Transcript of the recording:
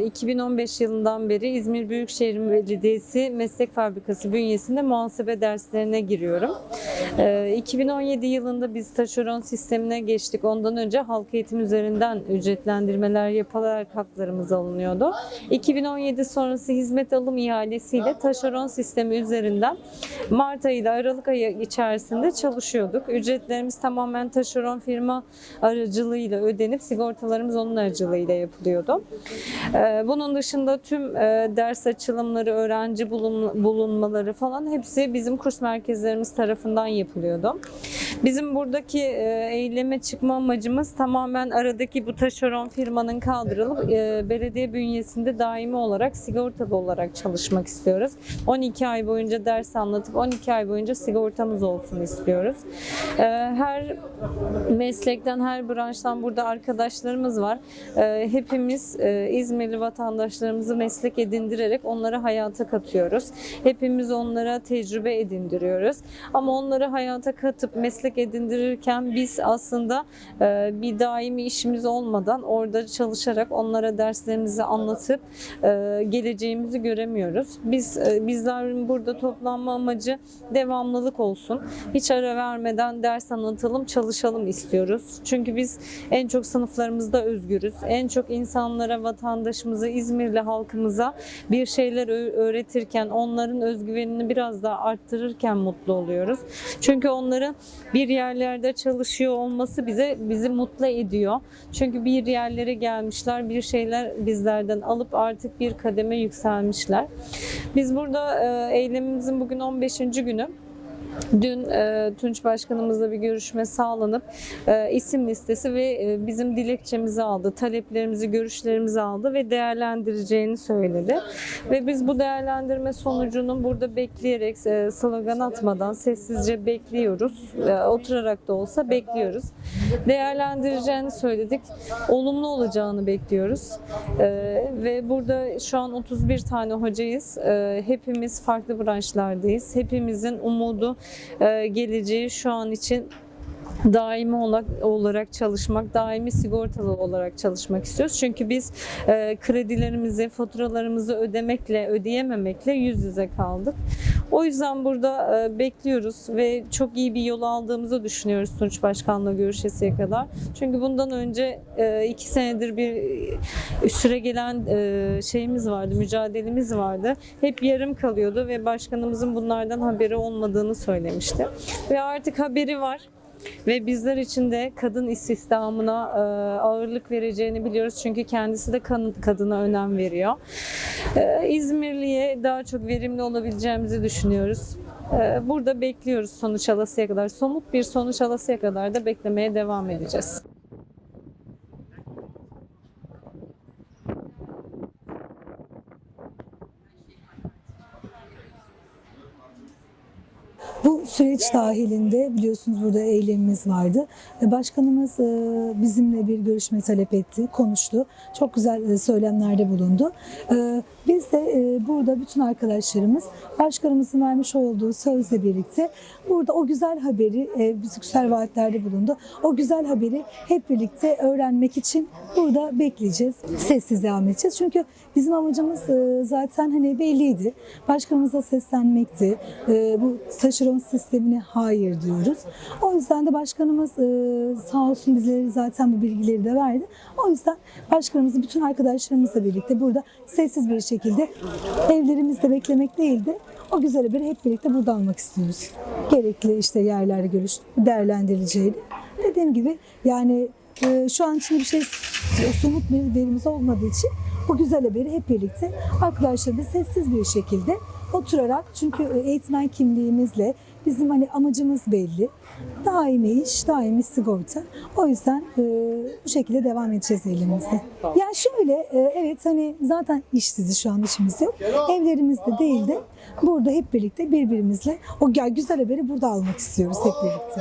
2015 yılından beri İzmir Büyükşehir Belediyesi Meslek Fabrikası bünyesinde muhasebe derslerine giriyorum. Ee, 2017 yılında biz taşeron sistemine geçtik. Ondan önce halk eğitim üzerinden ücretlendirmeler yapılarak haklarımız alınıyordu. 2017 sonrası hizmet alım ihalesiyle taşeron sistemi üzerinden Mart ayı ile Aralık ayı içerisinde çalışıyorduk. Ücretlerimiz tamamen taşeron firma aracılığıyla ödenip sigortalarımız onun aracılığıyla yapılıyordu. Ee, Bunun dışında tüm e, ders açılımları, öğrenci bulun- bulunmaları falan hepsi bizim kurs merkezlerimiz tarafından yapılıyordu. Bizim buradaki e, eyleme çıkma amacımız tamamen aradaki bu taşeron firmanın kaldırılıp e, belediye bünyesinde daimi olarak sigortalı olarak çalışmak istiyoruz. 12 ay boyunca ders anlatıp 12 ay boyunca sigortamız olsun istiyoruz. E, Her meslekten, her branştan burada arkadaşlarımız var. Hepimiz İzmirli vatandaşlarımızı meslek edindirerek onları hayata katıyoruz. Hepimiz onlara tecrübe edindiriyoruz. Ama onları hayata katıp meslek edindirirken biz aslında e, bir daimi işimiz olmadan orada çalışarak onlara derslerimizi anlatıp e, geleceğimizi göremiyoruz. Biz e, bizlerin burada toplanma amacı devamlılık olsun. Hiç ara vermeden ders anlatalım, çalışalım istiyoruz. Çünkü biz en çok sınıflarımızda özgürüz. En çok insanlara, vatandaşımıza, İzmirli halkımıza bir şeyler öğretirken, onların özgüvenini biraz daha arttırırken mutlu oluyoruz. Çünkü onların bir yerlerde çalışıyor olması bize bizi mutlu ediyor. Çünkü bir yerlere gelmişler, bir şeyler bizlerden alıp artık bir kademe yükselmişler. Biz burada e, eylemimizin bugün 15. günü. Dün e, Tunç Başkanımızla bir görüşme sağlanıp e, isim listesi ve e, bizim dilekçemizi aldı, taleplerimizi, görüşlerimizi aldı ve değerlendireceğini söyledi. Ve biz bu değerlendirme sonucunun burada bekleyerek, e, slogan atmadan sessizce bekliyoruz. E, oturarak da olsa bekliyoruz. Değerlendireceğini söyledik. Olumlu olacağını bekliyoruz. E, ve burada şu an 31 tane hocayız. E, hepimiz farklı branşlardayız. Hepimizin umudu, geleceği şu an için daimi olarak, çalışmak, daimi sigortalı olarak çalışmak istiyoruz. Çünkü biz e, kredilerimizi, faturalarımızı ödemekle, ödeyememekle yüz yüze kaldık. O yüzden burada e, bekliyoruz ve çok iyi bir yol aldığımızı düşünüyoruz Tunç Başkan'la görüşesiye kadar. Çünkü bundan önce e, iki senedir bir e, süre gelen e, şeyimiz vardı, mücadelemiz vardı. Hep yarım kalıyordu ve başkanımızın bunlardan haberi olmadığını söylemişti. Ve artık haberi var. Ve bizler için de kadın istihdamına e, ağırlık vereceğini biliyoruz. Çünkü kendisi de kan- kadına önem veriyor. E, İzmirli'ye daha çok verimli olabileceğimizi düşünüyoruz. E, Burada bekliyoruz sonuç alasıya kadar. Somut bir sonuç alasıya kadar da beklemeye devam edeceğiz. Bu süreç dahilinde biliyorsunuz burada eylemimiz vardı. Başkanımız e, bizimle bir görüşme talep etti, konuştu. Çok güzel e, söylemlerde bulundu. Biz de e, burada bütün arkadaşlarımız başkanımızın vermiş olduğu sözle birlikte burada o güzel haberi, e, bizi güzel vaatlerde bulundu. O güzel haberi hep birlikte öğrenmek için burada bekleyeceğiz. Sessiz devam edeceğiz. Çünkü bizim amacımız e, zaten hani belliydi. Başkanımıza seslenmekti. E, Bu taşeron sistemine hayır diyoruz. O yüzden de başkanımız e, sağ olsun bizlere zaten bu bilgileri de verdi. O yüzden başkanımızı bütün arkadaşlarımızla birlikte burada sessiz bir şekilde evlerimizde beklemek değil de o güzel haberi hep birlikte burada almak istiyoruz. Gerekli işte yerlerde görüş değerlendirileceğini. Dediğim gibi yani e, şu an için bir şey somut bir verimiz olmadığı için bu güzel haberi hep birlikte arkadaşlarımız sessiz bir şekilde oturarak çünkü eğitmen kimliğimizle bizim hani amacımız belli. Daimi iş, daimi sigorta. O yüzden e, bu şekilde devam edeceğiz elimizde. Yani şöyle e, evet hani zaten işsiziz şu an işimiz yok. Evlerimizde değil de burada hep birlikte birbirimizle o güzel haberi burada almak istiyoruz hep birlikte.